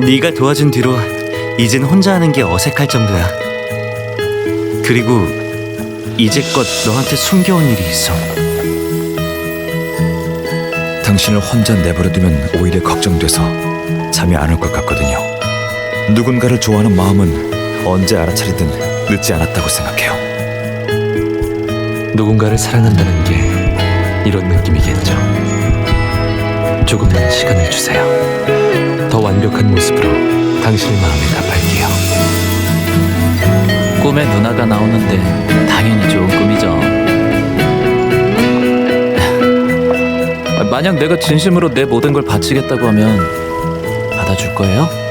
네가 도와준 뒤로 이젠 혼자 하는 게 어색할 정도야. 그리고 이제껏 너한테 숨겨온 일이 있어. 당신을 혼자 내버려두면 오히려 걱정돼서 잠이 안 올 것 같거든요. 누군가를 좋아하는 마음은 언제 알아차리든 늦지 않았다고 생각해요. 누군가를 사랑한다는 게 이런 느낌이겠죠. 조금만 시간을 주세요. 더 완벽한 모습으로 당신의 마음에 답할게요. 꿈에 누나가 나오는데 당연히 좋은 꿈이죠. 만약 내가 진심으로 내 모든 걸 바치겠다고 하면 받아줄 거예요?